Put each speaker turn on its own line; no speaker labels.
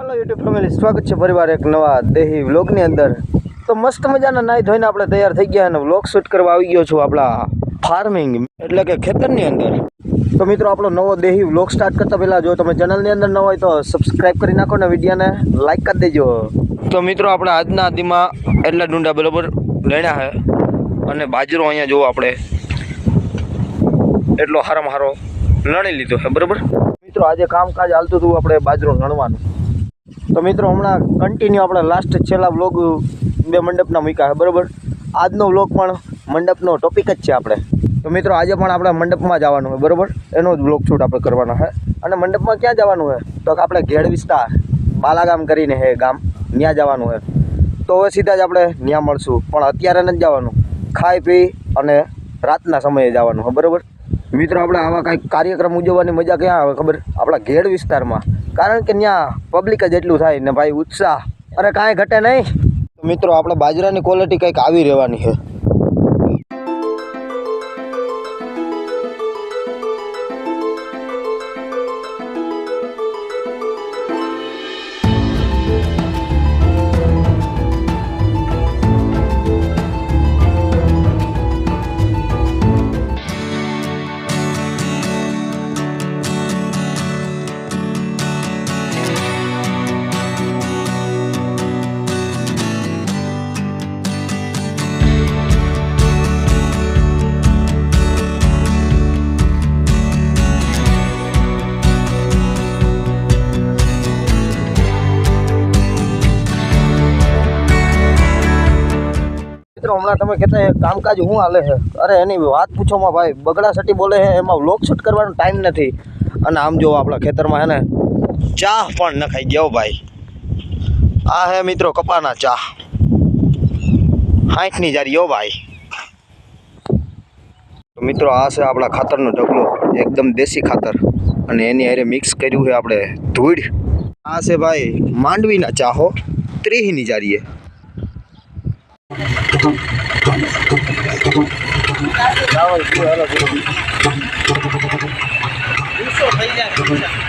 Hello YouTube family સ્વાગત છે પરિવાર એક નવા દેહી વ્લોગની અંદર. તો મસ્ત મજાના નાઈ ધોઈને આપણે તૈયાર થઈ ગયા અને વ્લોગ શૂટ કરવા આવી ગયો છું આપણા ફાર્મિંગ એટલે કે ખેતરની અંદર. તો મિત્રો, આપણો નવો દેહી વ્લોગ સ્ટાર્ટ કરતા પહેલાં જો તમે ચેનલની અંદર ન હોય તો સબસ્ક્રાઈબ કરી નાખો ને વિડીયોને લાઈક કરી દેજો. તો મિત્રો, આપણે આજના આદિમાં એટલા ડુંડા બરોબર લેણા છે અને બાજરો અહીંયા જોવો આપણે. એટલો હારામાં હારો લણી લીધો છે બરોબર? મિત્રો, આજે કામકાજ હાલતું હતું આપણે બાજરો લણવાનું તો મિત્રો, હમણાં કન્ટિન્યુ આપણે લાસ્ટ છેલ્લા વ્લોગ બે મંડપના મૂક્યા બરાબર? આજનો વ્લોગ પણ મંડપનો ટોપિક જ છે આપણે. તો મિત્રો, આજે પણ આપણે મંડપમાં જવાનું હોય બરાબર? એનો જ વ્લોગ શૂટ આપણે કરવાનો છે. અને મંડપમાં ક્યાં જવાનું હોય તો આપણે ઘેડ વિસ્તાર, બાલાગામ કરીને હે ગામ ત્યાં જવાનું હોય તો હવે સીધા જ આપણે ત્યાં મળશું, પણ અત્યારે નથી જવાનું. ખાઈ પી અને રાતના સમયે જવાનું હોય બરાબર? મિત્રો, આપણે આવા કાંઈક કાર્યક્રમ ઉજવવાની મજા ક્યાં આવે ખબર? આપણા ઘેડ વિસ્તારમાં. કારણ કે ત્યાં પબ્લિક જ એટલું થાય ને ભાઈ ઉત્સાહ. અરે કાંઈ ઘટે નહીં. મિત્રો, આપણે બાજરાની ક્વોલિટી કંઈક આવી રહેવાની છે. મિત્રો હમણાં તમે કહેતા એ કામકાજ શું હાલે છે? અરે, એની વાત પૂછોમાં ભાઈ. બગડા સટી બોલે છે, એમાં વ્લોગ શૂટ કરવાનો ટાઈમ નથી. અને આમ જો આપણા ખેતરમાં હે ને, ચા પણ નખાઈ ગયો ભાઈ. આ હે મિત્રો કપાના ચા. હાઠની જારી ઓ ભાઈ. તો મિત્રો આ છે આપણા ખાતરનો ઢગલો, એકદમ દેશી ખાતર. અને એની હારે મિક્સ કર્યું છે આપણે ધૂળ. આ છે ભાઈ માંડવીના ચાહો ત્રીસની જારીએ.
રામા પેરની